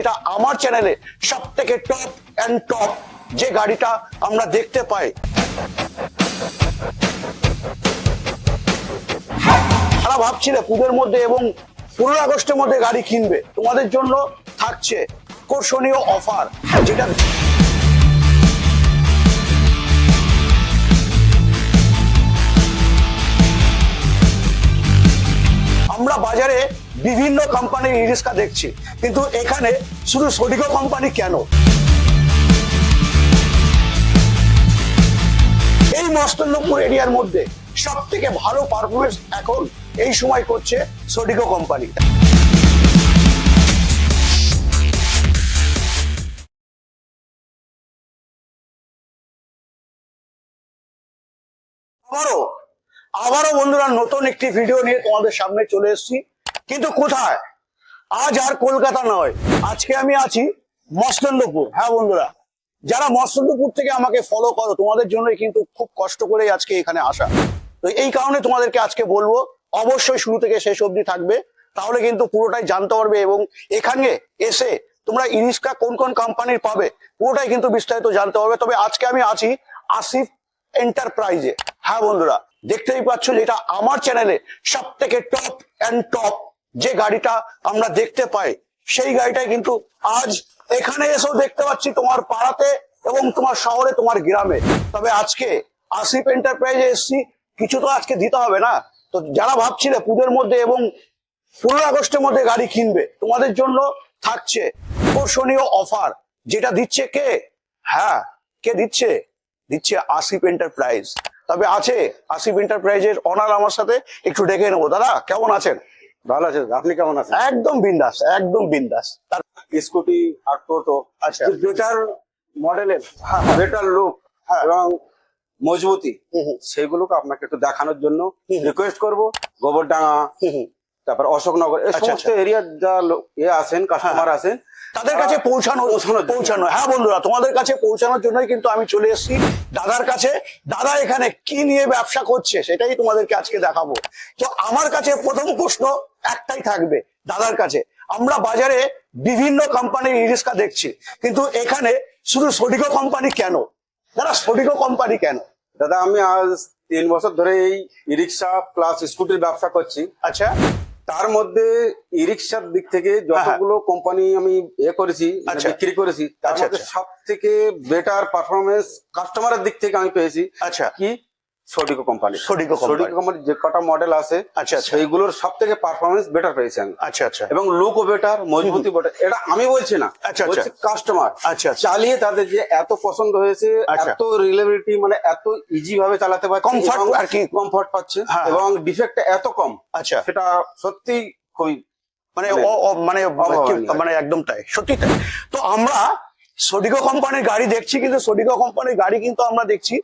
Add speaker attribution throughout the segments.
Speaker 1: এটা আমার চ্যানেলে সব থেকে টপ অ্যান্ড টপ যে গাড়িটা আমরা দেখতে পাই। তারা ভাবছিলে পুজোর মধ্যে এবং পনেরো আগস্টের মধ্যে গাড়ি কিনবে। তোমাদের জন্য থাকছে আকর্ষণীয় অফার যেটা আমরা বাজারে বিভিন্ন কোম্পানির ই রিক্সা দেখছি। কিন্তু এখানে শুধু সোডিকো কোম্পানি কেন? এই মস্তন্নপুর এরিয়ার মধ্যে সব থেকে ভালো পারফরমেন্স এখন এই সময় করছে সোডিকো কোম্পানি আবারও আবারও বন্ধুরা, নতুন একটি ভিডিও নিয়ে তোমাদের সামনে চলে এসেছি। কিন্তু কোথায়? আজ আর কলকাতা নয়। আজকে আমি আছি মস্তন্দপুর হ্যাঁ বন্ধুরা, যারা মস্তন্দপুর থেকে আমাকে ফলো করো, তোমাদের জন্যই কিন্তু খুব কষ্ট করে আজকে এখানে আসা। তো এই কারণে তোমাদেরকে আজকে বলব, অবশ্যই শুরু থেকে শেষ অবধি থাকবে, তাহলে কিন্তু পুরোটাই জানতে পারবে এবং এখানে এসে তোমরা ইরিস্কা কোন কোন কোম্পানির পাবে, পুরোটাই কিন্তু বিস্তারিত জানতে পারবে। তবে আজকে আমি আছি আসিফ এন্টারপ্রাইজে হ্যাঁ বন্ধুরা, দেখতেই পাচ্ছ যে এটা আমার চ্যানেলে সব থেকে টপ অ্যান্ড টপ যে গাড়িটা আমরা দেখতে পাই, সেই গাড়িটাই কিন্তু আজ এখানে এসেও দেখতে পাচ্ছি তোমার পাড়াতে এবং তোমার শহরে, তোমার গ্রামে। তবে আজকে আসিফ এন্টারপ্রাইজে এসছি, কিছু তো আজকে দিতে হবে না। তো যারা ভাবছিলে পুজোর মধ্যে এবং পনেরো আগস্টের মধ্যে গাড়ি কিনবে, তোমাদের জন্য থাকছে আকর্ষণীয় অফার যেটা দিচ্ছে কে? হ্যাঁ কে দিচ্ছে? দিচ্ছে আসিফ এন্টারপ্রাইজ তবে আছে আসিফ এন্টারপ্রাইজের অনার আমার সাথে, একটু ডেকে নেব। দাদা, কেমন আছেন?
Speaker 2: ভালো আছে আপনি কেমন আছেন?
Speaker 1: একদম বিন্দাস একদম বিন্দাস। তার
Speaker 2: স্কুটি আর টোটো
Speaker 1: আচ্ছা।
Speaker 2: বেটার মডেলের
Speaker 1: হ্যাঁ, হ্যাঁ।
Speaker 2: বেটার লুক
Speaker 1: হ্যাঁ।
Speaker 2: এবং মজবুতি
Speaker 1: হুম হুম,
Speaker 2: সেগুলোকে আপনাকে একটু দেখানোর জন্য রিকোয়েস্ট করব। গোবরডাঙ্গা। তারপর অশোকনগর এই
Speaker 1: আচ্ছা,
Speaker 2: সমস্ত এরিয়ার যা লোক এ আছেন কাস্টমার আছেন
Speaker 1: তাদের কাছে পৌঁছানো পৌঁছানো হ্যাঁ বন্ধুরা তোমাদের কাছে পৌঁছানোর জন্যই কিন্তু আমি চলে এসেছি। দাদার কাছে। দাদা এখানে কি নিয়ে ব্যবসা করছে সেটাই তোমাদেরকে আজকে দেখাবো। তো আমার কাছে প্রথম প্রশ্ন একটাই থাকবে দাদার কাছে। আমরা বাজারে বিভিন্ন কোম্পানির ইরিস্কা দেখছি কিন্তু এখানে শুধু সোডিকো কোম্পানি কেন? দাদা সোডিকো কোম্পানি কেন?
Speaker 2: দাদা আমি আজ তিন বছর ধরে এই ই রিক্সা প্লাস স্কুটির ব্যবসা করছি।
Speaker 1: আচ্ছা।
Speaker 2: তার মধ্যে ই রিক্সার দিক থেকে যতগুলো কোম্পানি আমি এ করেছি মানে
Speaker 1: হ্যাঁ, আচ্ছা।
Speaker 2: বিক্রি করেছি তার
Speaker 1: আচ্ছা,
Speaker 2: মধ্যে। সব থেকে বেটার পারফরমেন্স কাস্টমারের দিক থেকে আমি পেয়েছি
Speaker 1: আচ্ছা
Speaker 2: কি সোডিকো কোম্পানি
Speaker 1: সোডিকো
Speaker 2: সোডিকো কোম্পানির যে কটা মডেল আছে
Speaker 1: আচ্ছা, আচ্ছা।
Speaker 2: সেইগুলোর সব থেকে পারফরমেন্স বেটার পেয়েছি আমি।
Speaker 1: আচ্ছা আচ্ছা।
Speaker 2: এবং লুকও বেটার মজবুতি বেটার এটা আমি বলছি না
Speaker 1: আচ্ছা, আচ্ছা।
Speaker 2: কাস্টমার
Speaker 1: আচ্ছা, আচ্ছা।
Speaker 2: চালিয়ে তাদের যে এত পছন্দ হয়েছে
Speaker 1: আচ্ছা।
Speaker 2: এত রিলেবিলিটি মানে এত ইজি ভাবে চালাতে পারছে
Speaker 1: Comfort আর কি।
Speaker 2: কমফর্ট পাচ্ছে
Speaker 1: হ্যাঁ,
Speaker 2: এবং ডিফেক্ট এত কম
Speaker 1: আচ্ছা।
Speaker 2: সেটা সত্যি খুবই
Speaker 1: মানে
Speaker 2: মানে
Speaker 1: মানে মানে একদম তাই সত্যি তাই। তো আমরা সোডিকো কোম্পানির গাড়ি দেখছি কিন্তু সোডিকো কোম্পানির গাড়ি কিন্তু আমরা দেখছি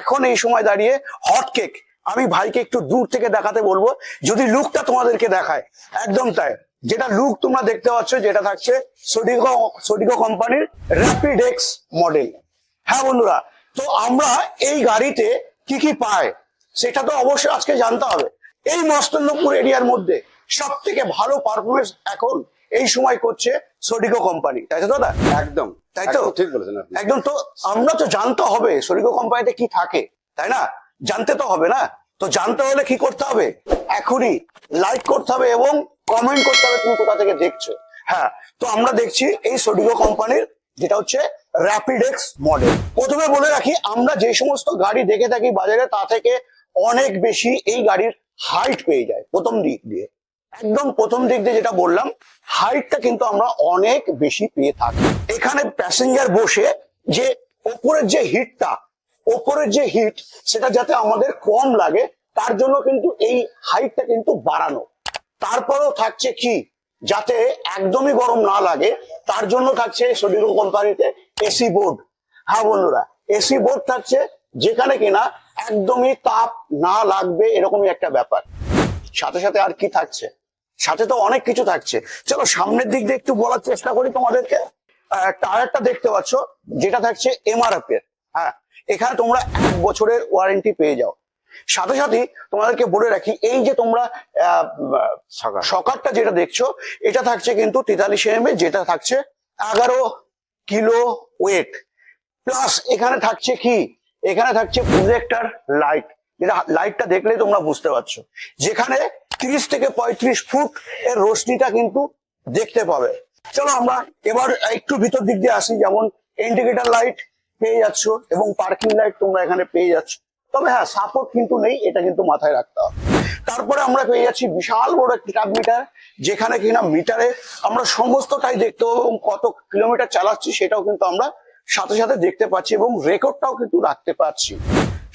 Speaker 1: এখন এই সময় দাঁড়িয়ে হট কেক আমি ভাইকে একটু দূর থেকে দেখাতে বলব, যদি লুকটা তোমাদেরকে দেখায়। একদম তাই। যেটা লুক তোমরা দেখতে পাচ্ছ, যেটা থাকছে সোডিকো সোডিকো কোম্পানির র্যাপিড এক্স মডেল হ্যাঁ বন্ধুরা, তো আমরা এই গাড়িতে কি কি পাই, সেটা তো অবশ্যই আজকে জানতে হবে। এই মস্তন্নপুর এরিয়ার মধ্যে সব থেকে ভালো পারফরমেন্স এখন এই সময় করছে সোডিকো কোম্পানি তাই তো দাদা?
Speaker 2: একদম।
Speaker 1: তাই তো?
Speaker 2: ঠিক বলেছেন আপনি।
Speaker 1: একদম তো আমরা তো জানতে হবে সোডিকো কোম্পানিতে কি থাকে তাই না? জানতে তো হবে না। তো জানতে হলে কি করতে হবে? এখনই লাইক করতে হবে এবং কমেন্ট করতে হবে তুমি কোথা থেকে দেখছ। হ্যাঁ তো আমরা দেখছি এই সোডিকো কোম্পানির যেটা হচ্ছে র্যাপিড এক্স মডেল প্রথমে বলে রাখি আমরা যে সমস্ত গাড়ি দেখে থাকি বাজারে তা থেকে অনেক বেশি এই গাড়ির হাইট পেয়ে যায় প্রথম দিক দিয়ে। একদম প্রথম দিক দিয়ে যেটা বললাম হাইটটা কিন্তু আমরা অনেক বেশি পেয়ে থাকি। এখানে প্যাসেঞ্জার বসে যে ওপরের যে হিটটা ওপরের যে হিট সেটা যাতে আমাদের কম লাগে, তার জন্য কিন্তু এই হাইটটা কিন্তু বাড়ানো। তারপরেও থাকছে কি? যাতে একদমই গরম না লাগে, তার জন্য থাকছে সোডিকো কোম্পানিতে এসি বোর্ড হ্যাঁ বন্ধুরা এসি বোর্ড থাকছে যেখানে কিনা একদমই তাপ না লাগবে, এরকমই একটা ব্যাপার। সাথে সাথে আর কি থাকছে? সাথে তো অনেক কিছু থাকছে। চলো সামনের দিক দিয়ে একটু বলার চেষ্টা করি তোমাদেরকে। টায়ারটা দেখতে পাচ্ছ যেটা থাকছে এমআরএফ এর। হ্যাঁ এখানে তোমরা এক বছরের ওয়ারেন্টি পেয়ে যাও। সাথে সাথে তোমাদেরকে বলে রাখি এই যে তোমরা সকারটা যেটা দেখছ এটা থাকছে কিন্তু তেতাল্লিশ এম যেটা থাকছে এগারো কিলো ওয়েট প্লাস এখানে থাকছে কি? এখানে থাকছে প্রজেক্টার লাইট যেটা লাইটটা দেখলেই তোমরা বুঝতে পারছ। যেখানে তিরিশ থেকে পঁয়ত্রিশ ফুট এর রোশনিটা কিন্তু দেখতে পাবে। চলো আমরা এবার একটু ভিতর দিক দিয়ে আসি, যেমন ইন্ডিকেটর লাইট পেয়ে যাচ্ছ এবং পার্কিং লাইট তোমরা এখানে পেয়ে যাচ্ছ। তবে হ্যাঁ সাপোর্ট কিন্তু নেই, এটা কিন্তু মাথায় রাখতে হবে। তারপরে আমরা পেয়ে যাচ্ছি বিশাল বড় একটি টাব মিটার যেখানে কিনা মিটারে আমরা সমস্তটাই দেখতে পাবো এবং কত কিলোমিটার চালাচ্ছি সেটাও কিন্তু আমরা সাথে সাথে দেখতে পাচ্ছি এবং রেকর্ডটাও কিন্তু রাখতে পারছি।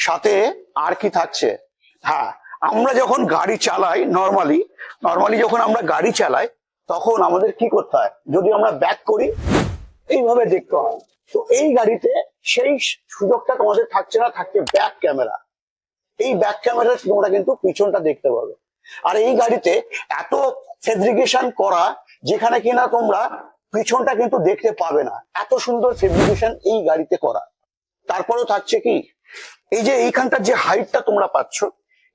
Speaker 1: সাথে আর কি থাকছে? হ্যাঁ আমরা যখন গাড়ি চালাই নর্মালি নর্মালি যখন আমরা গাড়ি চালাই, তখন আমাদের কি করতে হয়? যদি আমরা ব্যাক করি, এইভাবে দেখতে হয়। তো এই গাড়িতে সেই সুযোগটা তোমাদের থাকছে না, থাকছে ব্যাক ক্যামেরা এই ব্যাক ক্যামেরা তোমরা কিন্তু পিছনটা দেখতে পাবে। আর এই গাড়িতে এত ফেব্রিকেশন করা, যেখানে কিনা তোমরা পিছনটা কিন্তু দেখতে পাবে না। এত সুন্দর ফেব্রিকেশন এই গাড়িতে করা। তারপরেও থাকছে কি? এই যে এইখানটার যে হাইটটা তোমরা পাচ্ছ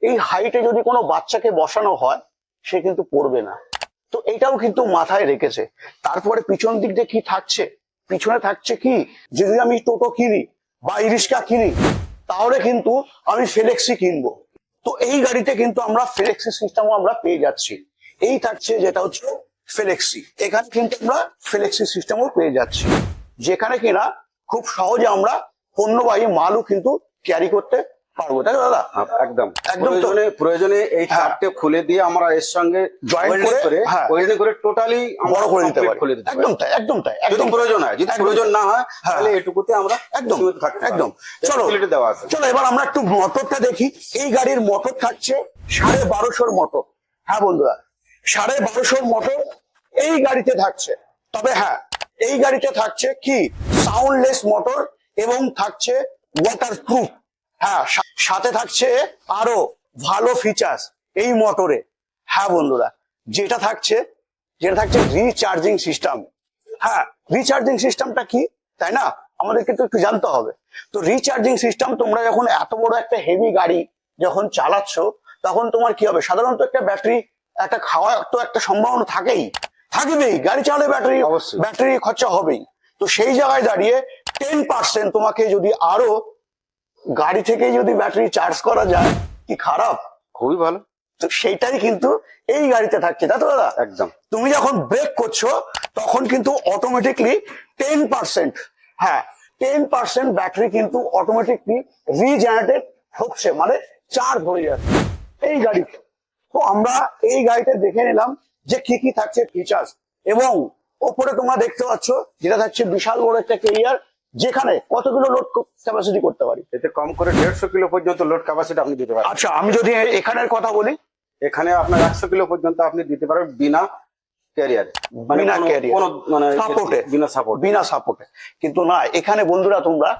Speaker 1: এই হাইটে যদি কোনো বাচ্চাকে বসানো হয়, সে কিন্তু পড়বে না। তো এটাও কিন্তু মাথায় রেখেছে। তারপরে পিছন দিক দিয়ে কি থাকছে? পিছনে থাকছে কি? যদি আমি টোটো কিনি বা ইরিস্কা কিনি, তাহলে কিন্তু আমি ফেলেক্সি কিনবো। তো এই গাড়িতে কিন্তু আমরা ফেলেক্সি সিস্টেমও আমরা পেয়ে যাচ্ছি। এই থাকছে যেটা হচ্ছে ফেলেক্সি এখানে কিন্তু আমরা ফেলেক্সি সিস্টেমও পেয়ে যাচ্ছি। যেখানে কিনা খুব সহজে আমরা পণ্যবাহী মালও কিন্তু ক্যারি করতে পারব তাই দাদা?
Speaker 2: একদম।
Speaker 1: একদম
Speaker 2: প্রয়োজনে প্রয়োজনে এই। চারটে খুলে দিয়ে আমরা এর সঙ্গে
Speaker 1: Join করে,
Speaker 2: করে। করে টোটালি
Speaker 1: বড় করে দিতে পারি।
Speaker 2: খুলে দিতে
Speaker 1: একদম তাই একদম তাই একদম।
Speaker 2: প্রয়োজন হয় যদি প্রয়োজন না হয়। তাহলে এটুকুতে আমরা
Speaker 1: একদম।
Speaker 2: সীমিত থাকতে পারি।
Speaker 1: একদম। চলো।
Speaker 2: দেওয়া আছে।
Speaker 1: চলো এবার আমরা একটু মোটরটা দেখি। এই গাড়ির মোটর থাকছে সাড়ে বারোশোর মোটর। হ্যাঁ বন্ধুরা সাড়ে বারোশোর মোটর এই গাড়িতে থাকছে। তবে হ্যাঁ এই গাড়িতে থাকছে কি? সাউন্ডলেস মোটর এবং থাকছে ওয়াটার প্রুফ হ্যাঁ সাথে থাকছে আরও ভালো ফিচার্স এই মোটরে। হ্যাঁ বন্ধুরা যেটা থাকছে যেটা থাকছে রিচার্জিং সিস্টেম হ্যাঁ রিচার্জিং সিস্টেমটা কি? তাই না? আমাদেরকে তো একটু জানতে হবে। তো রিচার্জিং সিস্টেম তোমরা যখন এত বড় একটা হেভি গাড়ি যখন চালাচ্ছ তখন তোমার কি হবে? সাধারণত একটা ব্যাটারি একটা খাওয়ার তো একটা সম্ভাবনা থাকেই। থাকবেই গাড়ি চালালে ব্যাটারি। ব্যাটারি খরচা হবেই। তো সেই জায়গায় দাঁড়িয়ে টেন পার্সেন্ট তোমাকে যদি আরও গাড়ি থেকে যদি ব্যাটারি চার্জ করা যায় কি খারাপ?
Speaker 2: খুবই ভালো।
Speaker 1: তো সেইটাই কিন্তু এই গাড়িতে থাকছে তাই তো দাদা?
Speaker 2: একদম।
Speaker 1: তুমি যখন ব্রেক করছ তখন কিন্তু অটোমেটিকলি টেন পার্সেন্ট হ্যাঁ টেন পার্সেন্ট ব্যাটারি কিন্তু অটোমেটিকলি রিজেনারেটেড হচ্ছে মানে চার্জ হয়ে যাচ্ছে এই গাড়িতে। তো আমরা এই গাড়িতে দেখে নিলাম যে কি কি থাকছে ফিচার্স এবং ওপরে তোমরা দেখতে পাচ্ছ যেটা থাকছে বিশাল বড় একটা কেরিয়ার যেখানে কতগুলো লোড ক্যাপাসিটি করতে পারি।
Speaker 2: এতে কম করে দেড়শো কিলো পর্যন্ত লোড ক্যাপাসিটি আপনি দিতে পারেন
Speaker 1: আচ্ছা আমি যদি এখানের কথা বলি।
Speaker 2: এখানে আপনার একশো কিলো পর্যন্ত আপনি দিতে পারবেন বিনা ক্যারিয়ারে
Speaker 1: বিনা carrier।
Speaker 2: মানে বিনা সাপোর্ট
Speaker 1: বিনা সাপোর্টে কিন্তু না এখানে বন্ধুরা তোমরা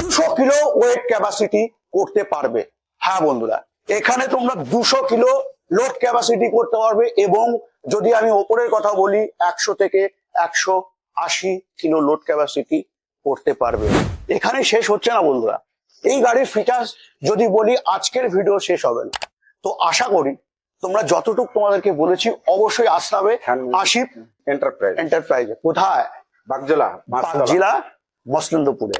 Speaker 1: দুশো কিলো ওয়েট ক্যাপাসিটি করতে পারবে। হ্যাঁ বন্ধুরা এখানে তোমরা দুশো কিলো লোড ক্যাপাসিটি করতে পারবে এবং যদি আমি ওপরের কথা বলি একশো থেকে একশো আশি কিলো লোড ক্যাপাসিটি করতে পারবে। এখানে শেষ হচ্ছে না বন্ধুরা। এই গাড়ির ফিচার্স যদি বলি আজকের ভিডিও শেষ হবে না। তো আশা করি তোমরা যতটুকু তোমাদেরকে বলেছি অবশ্যই আসতে হবে
Speaker 2: এন্টারপ্রাইজ
Speaker 1: এন্টারপ্রাইজে কোথায়?
Speaker 2: বাগজোলা
Speaker 1: জেলা মসলন্দপুরে।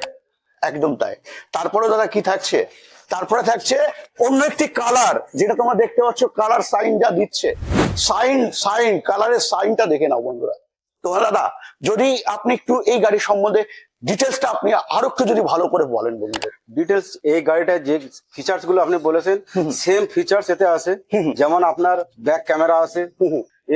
Speaker 1: একদম তাই। তারপরে দাদা কি থাকছে? তারপরে থাকছে অন্য একটি কালার যেটা তোমরা দেখতে পাচ্ছ কালার সাইন যা দিচ্ছে। সাইন সাইন কালারের সাইনটা দেখে নাও বন্ধুরা। তো দাদা যদি আপনি একটু এই গাড়ি সম্বন্ধে ডিটেলসটা আপনি আরও একটু যদি ভালো করে বলেন বন্ধুদের।
Speaker 2: ডিটেলস এই গাড়িটার যে ফিচার্সগুলো আপনি বলেছেন সেম ফিচার্স এতে আছে। যেমন আপনার ব্যাক ক্যামেরা আছে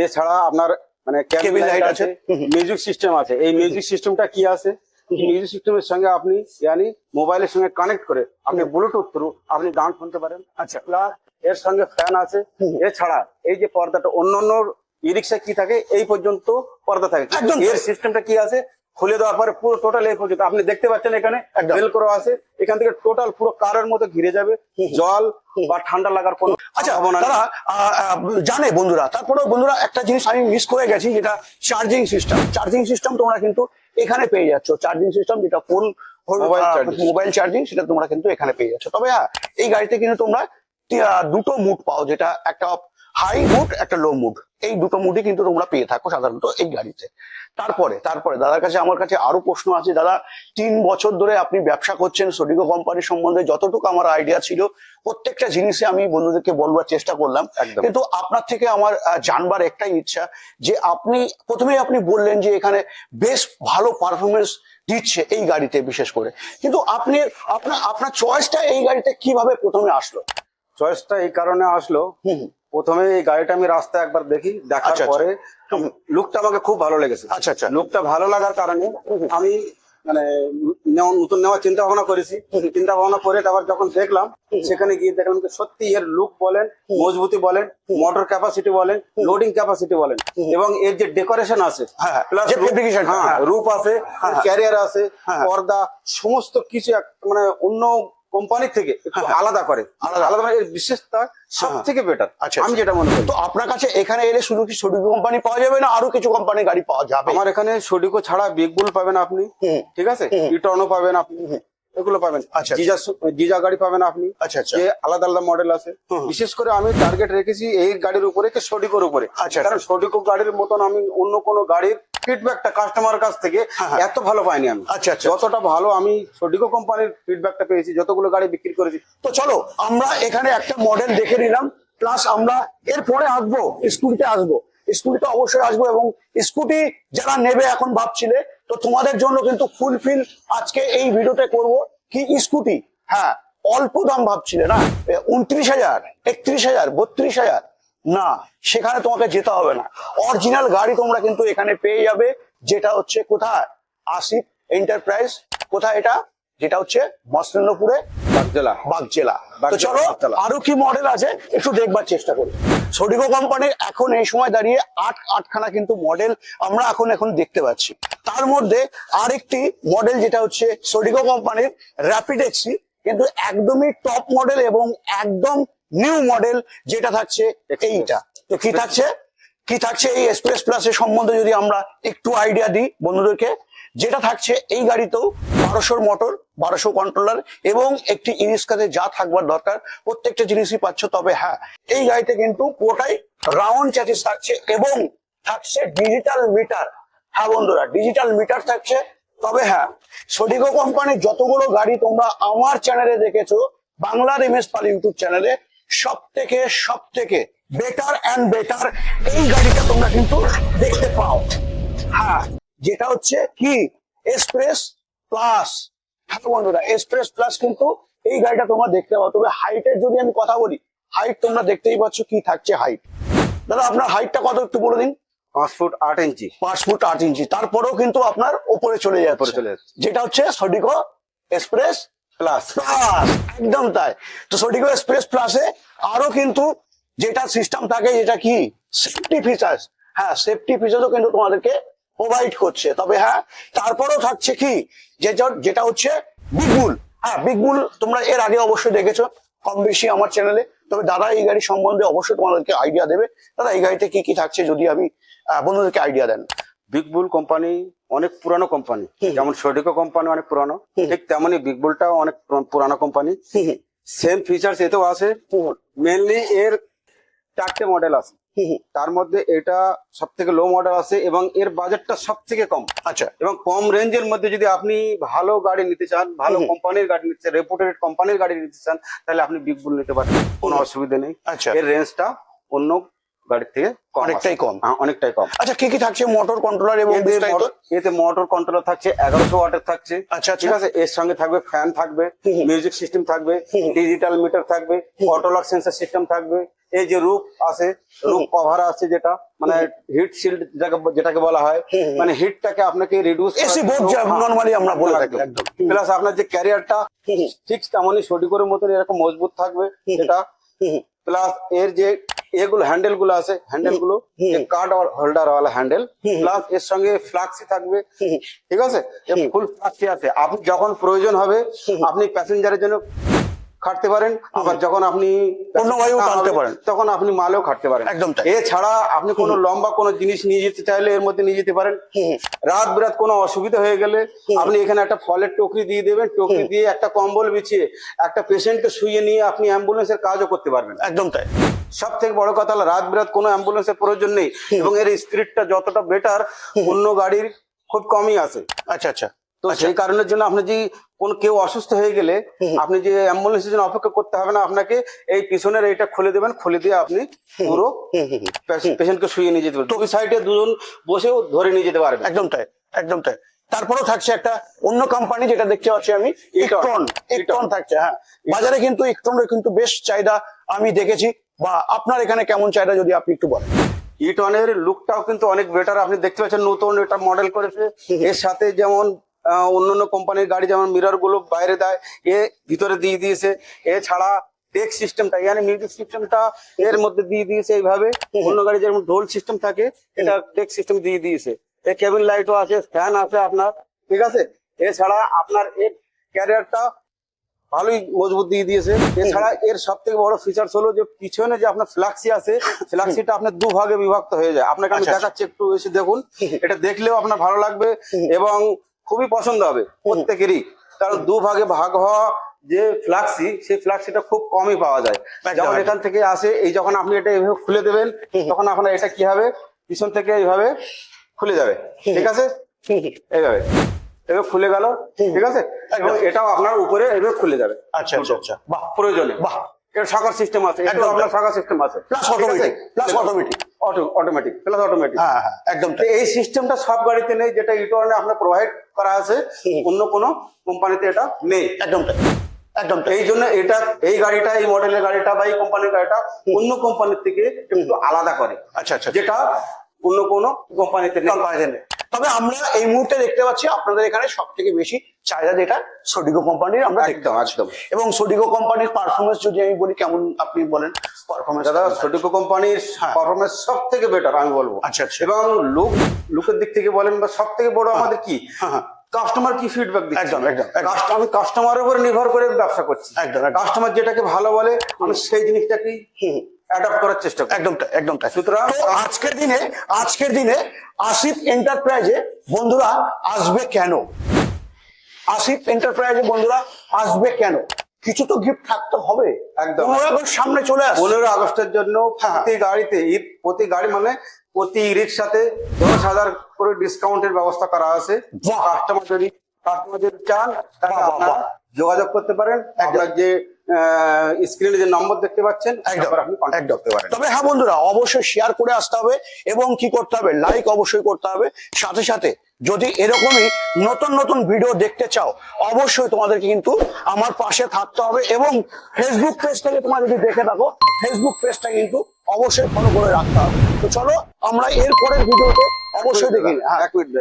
Speaker 2: এছাড়া আপনার মানে
Speaker 1: light
Speaker 2: লাইট
Speaker 1: আছে।
Speaker 2: মিউজিক সিস্টেম আছে। এই মিউজিক সিস্টেমটা কি আছে? মিউজিক সিস্টেমের সঙ্গে আপনি ইয়ানি মোবাইলের সঙ্গে কানেক্ট করে আপনি ব্লুটুথ থ্রু আপনি গান শুনতে পারেন।
Speaker 1: আচ্ছা।
Speaker 2: প্লাস এর সঙ্গে ফ্যান আছে। এছাড়া এই যে পর্দাটা অন্য অন্য ই রিক্সা কি থাকে? এই পর্যন্ত পর্দা থাকে। এর সিস্টেমটা কি আছে? খুলে দেওয়ার পরে পুরো টোটাল এই পর্যন্ত আপনি দেখতে পাচ্ছেন এখানে। বেল করা আছে। এখান থেকে টোটাল পুরো কারের মতো ঘিরে যাবে। জল বা ঠান্ডা লাগার কোনো
Speaker 1: আচ্ছা তারা জানে বন্ধুরা তারপরেও বন্ধুরা একটা জিনিস আমি মিস করে গেছি যেটা চার্জিং সিস্টেম চার্জিং সিস্টেম তোমরা কিন্তু এখানে পেয়ে যাচ্ছ। চার্জিং সিস্টেম যেটা ফোন মোবাইল চার্জিং সেটা তোমরা কিন্তু এখানে পেয়ে যাচ্ছ। তবে হ্যাঁ এই গাড়িতে কিন্তু তোমরা দুটো মুড পাও যেটা একটা হাই মুড একটা লো মুড এই দুটো মুডই কিন্তু তোমরা পেয়ে থাকো সাধারণত এই গাড়িতে। তারপরে তারপরে দাদার কাছে আমার কাছে আরও প্রশ্ন আছে দাদা তিন বছর ধরে আপনি ব্যবসা করছেন সোডিগো কোম্পানির সম্বন্ধে যতটুকু আমার আইডিয়া ছিল প্রত্যেকটা জিনিসে আমি বন্ধুদেরকে বলবার চেষ্টা করলাম। কিন্তু আপনার থেকে আমার জানবার একটাই ইচ্ছা যে আপনি প্রথমেই আপনি বললেন যে এখানে বেশ ভালো পারফরমেন্স দিচ্ছে এই গাড়িতে বিশেষ করে। কিন্তু আপনি আপনার আপনার চয়েসটা এই গাড়িতে কীভাবে প্রথমে আসলো?
Speaker 2: চয়েসটা এই কারণে আসলো
Speaker 1: হুম হুম।
Speaker 2: প্রথমে এই গাড়িটা আমি রাস্তায় একবার দেখি দেখার
Speaker 1: আচ্ছা, আচ্ছা।
Speaker 2: পরে লুকটা আমাকে খুব ভালো লেগেছে।
Speaker 1: আচ্ছা আচ্ছা।
Speaker 2: লুকটা ভালো লাগার কারণে আমি মানে নতুন নেওয়ার চিন্তা ভাবনা করেছি চিন্তা ভাবনা করে তারপর যখন দেখলাম সেখানে গিয়ে দেখলাম যে সত্যি এর লুক বলেন মজবুতি বলেন মোটর ক্যাপাসিটি বলেন লোডিং ক্যাপাসিটি বলেন এবং এর যে ডেকোরেশন আছে
Speaker 1: হ্যাঁ,
Speaker 2: রূপ- হ্যাঁ,
Speaker 1: হ্যাঁ।
Speaker 2: রূপ আছে
Speaker 1: হ্যাঁ।
Speaker 2: ক্যারিয়ার আছে
Speaker 1: হ্যাঁ।
Speaker 2: পর্দা সমস্ত কিছু মানে অন্য কোম্পানির থেকে
Speaker 1: হ্যাঁ।
Speaker 2: আলাদা করে
Speaker 1: আলাদা।
Speaker 2: আলাদা মানে এর বিশেষতা সব
Speaker 1: হ্যাঁ।
Speaker 2: থেকে বেটার
Speaker 1: আচ্ছা,
Speaker 2: আমি
Speaker 1: আচ্ছা।
Speaker 2: যেটা মনে করি
Speaker 1: তো আপনার কাছে এখানে এলে শুধু কি সোডিগো কোম্পানি পাওয়া যাবে না আরও কিছু কোম্পানির গাড়ি পাওয়া যাবে
Speaker 2: আমার এখানে সডিকো ছাড়া বিগ বুল পাবেন আপনি। ঠিক আছে। ইটর্নও পাবেন আপনি এগুলো পাবেন
Speaker 1: আচ্ছা।
Speaker 2: জিজা জিজা গাড়ি পাবেন আপনি
Speaker 1: আচ্ছা আচ্ছা
Speaker 2: যে আলাদা আলাদা মডেল আছে বিশেষ করে আমি টার্গেট রেখেছি এই গাড়ির উপরে কি সোডিকোর উপরে
Speaker 1: আচ্ছা,
Speaker 2: কারণ সোডিকো গাড়ির মতন আমি অন্য কোনো গাড়ির ফিডব্যাকটা কাস্টমার কাছ থেকে
Speaker 1: হ্যাঁ, হ্যাঁ।
Speaker 2: এত ভালো পাইনি আমি।
Speaker 1: আচ্ছা, আচ্ছা।
Speaker 2: যতটা ভালো আমি সোডিকো কোম্পানির ফিডব্যাকটা পেয়েছি যতগুলো গাড়ি বিক্রি করেছি।
Speaker 1: তো চলো আমরা এখানে একটা মডেল দেখে নিলাম প্লাস আমরা এরপরে আসব স্কুটিতে আসব। স্কুটিতে অবশ্যই আসব এবং স্কুটি যারা নেবে এখন ভাবছিলে তো তোমাদের জন্য কিন্তু ফুলফিল আজকে এই ভিডিওতে করব কি স্কুটি হ্যাঁ অল্প দাম ভাবছিলে না? উনত্রিশ হাজার একত্রিশ হাজার বত্রিশ হাজার। না সেখানে তোমাকে যেতে হবে না। অরিজিনাল গাড়ি তোমরা কিন্তু এখানে পেয়ে যাবে যেটা হচ্ছে কোথায়? আসিফ এন্টারপ্রাইজ কোথায় এটা? যেটা হচ্ছে মসলিন্দপুরে
Speaker 2: বাগজেলা।
Speaker 1: বাগজেলা। তো চলো। আরও কি মডেল আছে একটু দেখবার চেষ্টা করি। সোডিগো কোম্পানির এখন এই সময় দাঁড়িয়ে আট আটখানা কিন্তু মডেল আমরা এখন এখন দেখতে পাচ্ছি। তার মধ্যে আরেকটি মডেল যেটা হচ্ছে সোডিগো কোম্পানির র্যাপিড এক্সি কিন্তু একদমই টপ মডেল এবং একদম নিউ মডেল যেটা থাকছে এইটা। তো কি থাকছে? কি থাকছে এই এক্সপ্রেস প্লাসের সম্বন্ধে যদি আমরা একটু আইডিয়া দিই বন্ধুদেরকে যেটা থাকছে এই গাড়িতেও বারোশোর মোটর বারোশো কন্ট্রোলার এবং একটি ইরিস্কাতে যা থাকবার দরকার প্রত্যেকটা জিনিসই পাচ্ছ। তবে হ্যাঁ এই গাড়িতে কিন্তু পুরোটাই রাউন্ড চ্যাচিস থাকছে এবং থাকছে ডিজিটাল মিটার হ্যাঁ বন্ধুরা ডিজিটাল মিটার থাকছে। তবে হ্যাঁ সোডিগো কোম্পানির যতগুলো গাড়ি তোমরা আমার চ্যানেলে দেখেছ বাংলার এম এস পাল ইউটিউব চ্যানেলে সব থেকে সব থেকে বেটার অ্যান্ড বেটার এই গাড়িটা তোমরা কিন্তু দেখতে পাও। হ্যাঁ যেটা হচ্ছে কি? এক্সপ্রেস প্লাস হ্যাঁ বন্ধুরা এক্সপ্রেস প্লাস কিন্তু এই গাড়িটা তোমরা দেখতে পাও। তবে হাইটের যদি আমি কথা বলি হাইট তোমরা দেখতেই পাচ্ছ কি থাকছে হাইট দাদা আপনার হাইটটা কত একটু বলে দিন?
Speaker 2: পাঁচ ফুট আট ইঞ্চি।
Speaker 1: পাঁচ ফুট আট ইঞ্চি। তারপরেও কিন্তু আপনার ওপরে চলে যায়
Speaker 2: চলে যাচ্ছে।
Speaker 1: যেটা হচ্ছে সডিকো এক্সপ্রেস
Speaker 2: প্লাস
Speaker 1: একদম তাই। তো সডিগো এক্সপ্রেস প্লাসে আরও কিন্তু যেটা সিস্টেম থাকে, যেটা কি? সেফটি ফিচার্স হ্যাঁ সেফটি ফিচার্সও কিন্তু তোমাদেরকে প্রোভাইড করছে। তবে হ্যাঁ তারপরেও থাকছে কি? যেটা- হচ্ছে বিগ বুল হ্যাঁ বিগ বুল তোমরা এর আগে অবশ্যই দেখেছ, কম বেশি আমার চ্যানেলে তবে দাদা এই গাড়ি সম্বন্ধে অবশ্যই তোমাদেরকে আইডিয়া দেবে। দাদা, এই গাড়িতে কি কি থাকছে যদি আমি বন্ধুদেরকে আইডিয়া দেন।
Speaker 2: বিগ বুল কোম্পানি অনেক পুরানো কোম্পানি যেমন সোডিকো কোম্পানি অনেক পুরানো। ঠিক তেমনি বিগ বুলটাও অনেক পুরা- পুরানো কোম্পানি সেম ফিচার্স এতেও আছে। মেনলি এর চারটে মডেল আছে। তার মধ্যে এটা সব থেকে লো মডেল আছে এবং এর বাজেটটা সব থেকে কম।
Speaker 1: আচ্ছা।
Speaker 2: এবং কম রেঞ্জের মধ্যে যদি আপনি ভালো গাড়ি নিতে চান ভালো কোম্পানির গাড়ি নিতে চান রেপুটেড কোম্পানির গাড়ি নিতে চান তাহলে আপনি বিগ বুল নিতে পারেন। কোনো অসুবিধা নেই।
Speaker 1: আচ্ছা।
Speaker 2: এর রেঞ্জটা অন্য গাড়ির থেকে
Speaker 1: অনেকটাই কম।
Speaker 2: হ্যাঁ, অনেকটাই কম
Speaker 1: আচ্ছা কি কি থাকছে মোটর কন্ট্রোলার এবং
Speaker 2: এতে মোটর- কন্ট্রোলার থাকছে এগারোশো ওয়াটের থাকছে
Speaker 1: আচ্ছা
Speaker 2: ঠিক
Speaker 1: আচ্ছা
Speaker 2: আছে এর সঙ্গে থাকবে ফ্যান থাকবে। মিউজিক সিস্টেম থাকবে। ডিজিটাল মিটার থাকবে অটোলক সেন্সর সিস্টেম থাকবে এই যে রূপ আছে রূপ কভার আছে যেটা মানে হিট শিল্ড যেটাকে বলা হয়। মানে হিটটাকে আপনাকে রিডিউস
Speaker 1: AC board যা normally আমরা বলে থাকি, একদম।
Speaker 2: প্লাস আপনার যে ক্যারিয়ারটা। ঠিক তেমনই সটিকোর মতন এরকম মজবুত থাকবে
Speaker 1: হুম।
Speaker 2: প্লাস এর যে এগুলো হ্যান্ডেলগুলো আছে
Speaker 1: হ্যান্ডেলগুলো।
Speaker 2: কার্ড হোল্ডার ওয়ালা হ্যান্ডেল প্লাস এর সঙ্গে ফ্লাক্সি থাকবে ঠিক আছে? ফুল ফ্লাক্সি আছে। আপনি যখন প্রয়োজন হবে আপনি প্যাসেঞ্জারের জন্য খাটতে পারেন আবার যখন আপনি
Speaker 1: টানতে পারেন।
Speaker 2: তখন আপনি মালেও খাটতে পারেন।
Speaker 1: একদম
Speaker 2: এছাড়া আপনি কোনো লম্বা কোনো জিনিস নিয়ে যেতে চাইলে এর মধ্যে নিয়ে যেতে পারেন। রাত বিরাত কোনো অসুবিধা হয়ে গেলে আপনি এখানে একটা ফলের টোকরি দিয়ে দেবেন। টোকরি দিয়ে একটা কম্বল বিছিয়ে একটা পেশেন্টকে শুয়ে নিয়ে আপনি অ্যাম্বুলেন্সের কাজও করতে পারবেন।
Speaker 1: একদম তাই।
Speaker 2: সব থেকে বড় কথা হলো রাত বিরাত কোনো অ্যাম্বুলেন্সের প্রয়োজন নেই এবং এর স্পিরিটটা যতটা বেটার অন্য গাড়ির খুব কমই আছে।
Speaker 1: আচ্ছা আচ্ছা।
Speaker 2: তো সেই কারণের জন্য আপনি যে কোন কেউ অসুস্থ হয়ে গেলে আপনি যে অ্যাম্বুলেন্সের জন্য অপেক্ষা করতে হবে না আপনাকে এই পিছনের এইটা খুলে দেবেন খুলে দিয়ে আপনি পুরো। পেশেন্টকে শুয়ে নিয়ে যেতে পারবেন। দুই সাইডে দুজন বসেও ধরে নিয়ে যেতে পারবেন।
Speaker 1: একদম তাই একদম তাই। তারপরেও থাকছে একটা অন্য কোম্পানি যেটা দেখতে পাচ্ছি আমি। ইকট্রন ইকট্রন থাকছে হ্যাঁ। বাজারে কিন্তু ইকট্রনের কিন্তু বেশ চাহিদা আমি দেখেছি বা আপনার এখানে কেমন চাহিদা যদি আপনি একটু বলেন?
Speaker 2: ইটনের লুকটাও কিন্তু অনেক বেটার আপনি দেখতে পাচ্ছেন নতুন এটা মডেল করেছে। এর সাথে যেমন আহ, অন্যান্য কোম্পানির গাড়ি যেমন মিররগুলো বাইরে দেয় এ ভিতরে দিয়ে দিয়েছে। এছাড়া টেক সিস্টেমটা মানে মিউজিক সিস্টেমটা এর মধ্যে দিয়ে দিয়েছে এইভাবে। অন্য গাড়ি যেমন ঢোল সিস্টেম থাকে এটা টেক সিস্টেম দিয়ে দিয়েছে। এ কেবিন লাইটও আছে ফ্যান আছে আপনার ঠিক আছে? এছাড়া আপনার এর ক্যারিয়ারটা ভালোই মজবুত দিয়ে দিয়েছে। এছাড়া এর সব থেকে বড় ফিচার্স হলো যে পিছনে যে আপনার ফ্লাক্সি আছে ফ্লাক্সিটা আপনার দু ভাগে বিভক্ত হয়ে যায়। আপনাকে আমি
Speaker 1: আচ্ছা,
Speaker 2: দেখাচ্ছি একটু এসে দেখুন। এটা দেখলেও আপনার ভালো লাগবে এবং খুবই পছন্দ হবে প্রত্যেকেরই। কারণ দু ভাগে ভাগ হওয়া যে ফ্লাক্সি সেই ফ্লাক্সিটা খুব কমই পাওয়া যায়। যখন এখান থেকে আসে এই যখন আপনি এটা এইভাবে খুলে দেবেন তখন আপনার এটা কি হবে? পিছন থেকে এইভাবে খুলে যাবে। ঠিক আছে? এইভাবে। এবার খুলে গেল। ঠিক আছে? এটাও আপনার উপরে এভাবে খুলে যাবে।
Speaker 1: আচ্ছা আচ্ছা আচ্ছা। বাহ
Speaker 2: প্রয়োজনে
Speaker 1: বাহ।
Speaker 2: এর শাখার সিস্টেম আছে এটা
Speaker 1: একদম।
Speaker 2: আপনার শাখার সিস্টেম আছে।
Speaker 1: Plus automatic plus automatic auto
Speaker 2: automatic plus automatic
Speaker 1: হ্যাঁ হ্যাঁ একদম
Speaker 2: এই সিস্টেমটা সব গাড়িতে নেই যেটা ইটোয়ানে আপনার প্রোভাইড করা আছে অন্য কোনো কোম্পানিতে এটা নেই।
Speaker 1: একদম একদম
Speaker 2: এই জন্য এটা এই গাড়িটা এই মডেলের গাড়িটা বা এই কোম্পানির গাড়িটা অন্য কোম্পানির থেকে একটু আলাদা করে
Speaker 1: আচ্ছা আচ্ছা
Speaker 2: যেটা অন্য কোনো কোম্পানিতে নেই।
Speaker 1: তবে আমরা এই মুহূর্তে দেখতে পাচ্ছি আপনাদের এখানে সব থেকে বেশি চাহিদা যেটা সোডিগো কোম্পানির আমরা দেখতে
Speaker 2: একদম একদম
Speaker 1: এবং সোডিগো কোম্পানির পারফরমেন্স যদি আমি বলি কেমন আপনি বলেন পারফরমেন্স
Speaker 2: দাদা ছোটিকো কোম্পানির
Speaker 1: হ্যাঁ।
Speaker 2: পারফরমেন্স সব থেকে বেটার আমি বলব
Speaker 1: আচ্ছা, আচ্ছা।
Speaker 2: এবং লুক লুকের দিক থেকে বলেন বা সব থেকে বড় আমাদের কি
Speaker 1: হ্যাঁ, হ্যাঁ।
Speaker 2: কাস্টমার কি ফিডব্যাক দিচ্ছে
Speaker 1: একদম, একদম।
Speaker 2: আমি কাস্টমারের উপর নির্ভর করে ব্যবসা করছি
Speaker 1: একদম, একদম।
Speaker 2: কাস্টমার যেটাকে ভালো বলে আমি সেই জিনিসটাকেই অ্যাডাপ্ট করার চেষ্টা করি।
Speaker 1: একদম একদম
Speaker 2: সুতরাং-
Speaker 1: আজকের দিনে আজকের দিনে আসিফ এন্টারপ্রাইজে বন্ধুরা আসবে কেন? আসিফ এন্টারপ্রাইজে বন্ধুরা আসবে কেন? কিছু তো গিফট থাকতে হবে।
Speaker 2: একদম।
Speaker 1: সামনে চলে আসছে।
Speaker 2: পনেরো আগস্টের জন্য
Speaker 1: হ্যাঁ।
Speaker 2: প্রতি গাড়িতে প্রতি গাড়ি মানে প্রতি রিক্সাতে দশ হাজার করে ডিসকাউন্টের ব্যবস্থা করা আছে। কাস্টমার যদি কাস্টমার যদি চান তাহলে যোগাযোগ করতে পারেন। আপনার যে স্ক্রিনে যে নম্বর দেখতে পাচ্ছেন
Speaker 1: একদম তবে হ্যাঁ বন্ধুরা অবশ্যই শেয়ার করে আসতে হবে এবং কি করতে হবে? লাইক অবশ্যই করতে হবে। সাথে সাথে যদি এরকমই নতুন নতুন ভিডিও দেখতে চাও অবশ্যই তোমাদেরকে কিন্তু আমার পাশে থাকতে হবে এবং ফেসবুক পেজটাকে তোমরা যদি দেখে থাকো ফেসবুক পেজটা কিন্তু অবশ্যই ফলো করে রাখতে হবে। তো চলো আমরা এর পরের ভিডিওতে অবশ্যই দেখি। হ্যাঁ।
Speaker 2: এক মিনিট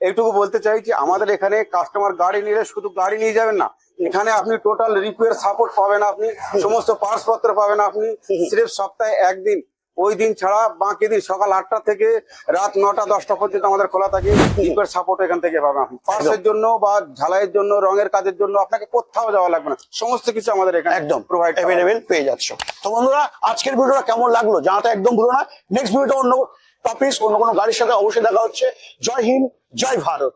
Speaker 2: এইটুকু বলতে চাই যে আমাদের এখানে কাস্টমার গাড়ি নিলে শুধু গাড়ি নিয়ে যাবেন না এখানে আপনি টোটাল রিপেয়ার সাপোর্ট পাবেন আপনি সমস্ত পার্টস পত্র পাবেন আপনি সির্ফ সপ্তাহে একদিন। ওই দিন ছাড়া বাকি দিন সকাল আটটা থেকে রাত নটা দশটা পর্যন্ত আমাদের খোলা থাকে। রিপেয়ার সাপোর্ট এখান থেকে পাবেন আপনি। পার্সের জন্য বা ঝালাইয়ের জন্য রঙের কাজের জন্য আপনাকে কোথাও যাওয়া লাগবে না। সমস্ত কিছু আমাদের এখানে
Speaker 1: একদম।
Speaker 2: প্রোভাইড
Speaker 1: অ্যাভেলেবেল পেয়ে যাচ্ছ। তো বন্ধুরা আজকের ভিডিওটা কেমন লাগল জানাতে একদম ভুলো না। নেক্সট ভিডিওটা অন্য টপিক অন্য কোনো গাড়ির সাথে অবশ্যই দেখা হচ্ছে। জয় হিন্দ জয় ভারত।